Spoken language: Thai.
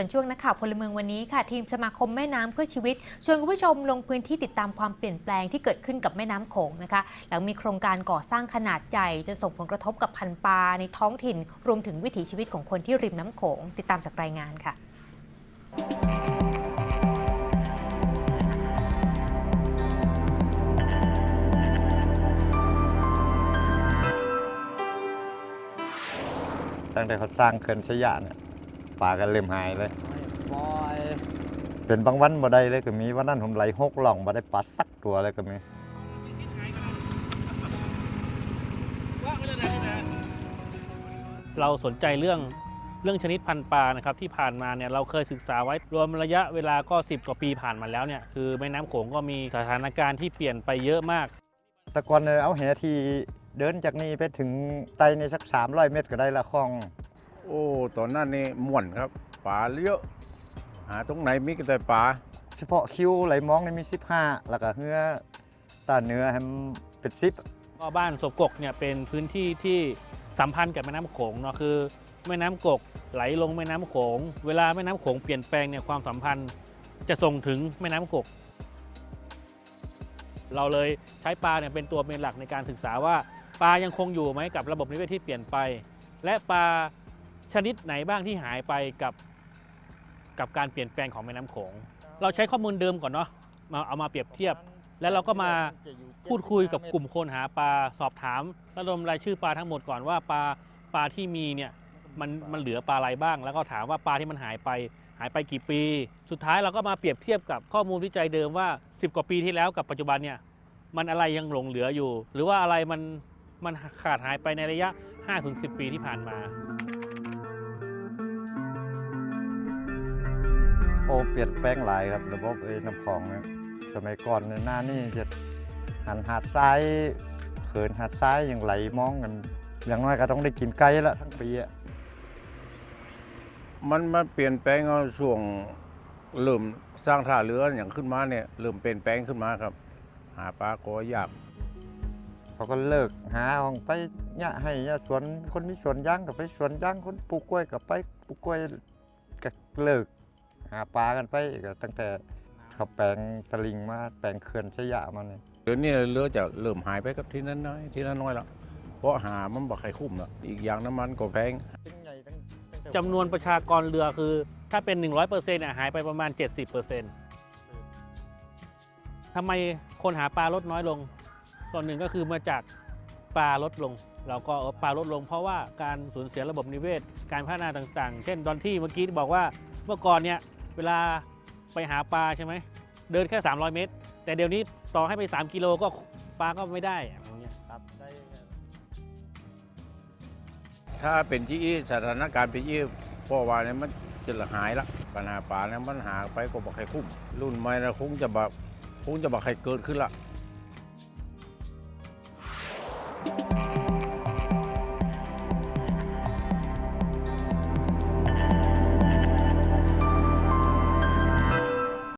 ส่วนช่วงนักข่าวพลเมืองวันนี้ค่ะ ทีมสมาคมแม่น้ำเพื่อชีวิตชวนคุณผู้ชมลงพื้นที่ติดตามความเปลี่ยนแปลงที่เกิดขึ้นกับแม่น้ำโขงนะคะ หลังมีโครงการก่อสร้างขนาดใหญ่จะส่งผลกระทบกับพันธ์ปลาในท้องถิ่น รวมถึงวิถีชีวิตของคนที่ริมน้ำโขง ติดตามจากรายงานค่ะตั้งแต่เขาสร้างเขื่อนชยะเนี่ย ป่ากันเริ่มหายเลย บอยเป็นบางวันบ่ได้เลยก็มีวันนั้นผมไหลหกหล่องบ่ได้ปลาสักตัวเลยก็มีเราสนใจเรื่องเรื่องชนิดพันธุ์ปลานะครับที่ผ่านมาเนี่ยเราเคยศึกษาไว้รวมระยะเวลาก็ 10 กว่าปีผ่านมาแล้วเนี่ยคือแม่น้ำโขงก็มีสถานการณ์ที่เปลี่ยนไปเยอะมาก แตะกอนเนี่ยเอาแหทีเดินจากนี่ไปถึงไตในสัก300 เมตรก็ได้ละคลอง โอ้ตอนนั้นนี่ม่วนครับป่าเยอะหาตรงไหนมีก็แต่ป่าเฉพาะคิวไหลมองนี่มี 15 แล้วก็เฮือตาเนื้อให้มันเป็นซิปก็บ้านศพกกเนี่ยเป็นพื้นที่ที่สัมพันธ์กับแม่น้ำโขงเนาะคือแม่น้ำกกไหลลงแม่น้ำโขง เวลาแม่น้ำโขงเปลี่ยนแปลงเนี่ยความสัมพันธ์จะส่งถึงแม่น้ำกก เราเลยใช้ปลาเนี่ยเป็นตัวเป็นหลักในการศึกษาว่า ปลายังคงอยู่ไหมกับระบบนิเวศที่เปลี่ยนไป และปลา ชนิดไหนบ้างที่หายไปกับกับการเปลี่ยนแปลงของแม่น้ำโขง เราใช้ข้อมูลเดิมก่อนเนาะมาเอามาเปรียบเทียบ แล้วเราก็มาพูดคุยกับกลุ่มคนหาปลาสอบถามระดมรายชื่อปลาทั้งหมดก่อนว่าปลาปลาที่มีเนี่ยมันมันเหลือปลาอะไรบ้าง แล้วก็ถามว่าปลาที่มันหายไป หายไปกี่ปี สุดท้ายเราก็มาเปรียบเทียบกับข้อมูลวิจัยเดิมว่า 10 กว่าปีที่แล้วกับปัจจุบันเนี่ยมันอะไรยังหลงเหลืออยู่ หรือว่าอะไรมันมันขาดหายไปในระยะ 5-10 ปีที่ผ่านมา อ้เปลี่ยนแปลงหลายครับ ระบบไอ้น้ำคลองเนี่ยสมัยก่อนเนี่ยหน้านี่จะหันหาดซ้ายเขินหาดซ้ายยังไหลมองกันอย่างน้อยก็ต้องได้กินไก่ละทั้งปีอะมันมันเปลี่ยนแปลงเอาช่วงเริ่มสร้างท่าเรืออย่างขึ้นมาเนี่ยเริ่มเปลี่ยนแปลงขึ้นมาครับ หาปลาก็ยากเขาก็เลิกหาออกไปเนี่ยให้เนี่ยสวนคนมีสวนยางกับไปสวนยางคนปลูกกล้วยกับไปปลูกกล้วยก็เลิก หาปลากันไปก็ตั้งแต่เขาแปลงตะลิงมาแปลงเขื่อนชะยะมาเนี่ยเดี๋ยวนี้เรือจะเริ่มหายไปกับที่นั้นน้อยที่นั้นน้อยแล้วเพราะหามันบ่ใครคุ้มแล้วอีกอย่างน้ำมันก็แพงจำนวนประชากรเรือคือ ถ้าเป็น 100%เนี่ยหายไปประมาณ 70%ทำไมคนหาปลาลดน้อยลง ส่วนหนึ่งก็คือมาจากปลาลดลงเราก็เออปลาลดลงเพราะว่าการสูญเสียระบบนิเวศ การพัฒนาต่างๆ เช่นตอนที่เมื่อกี้บอกว่าเมื่อก่อนเนี่ย เวลาไปหาปลาใช่ไหมเดินแค่ 300 เมตร แต่เดี๋ยวนี้ต่อให้ไป 3 กิโลก็ปลาก็ไม่ได้อย่างเงี้ยครับถ้าเป็นที่อี้สถานการณ์เป็นที่พ่อว่าเนี่ยมันจะหายละปัญหาป่าเนี่ยมันหาไปก็บอกใครคุ้มรุ่นใหม่นะคงจะแบบคงจะบอกใครเกิดขึ้นละ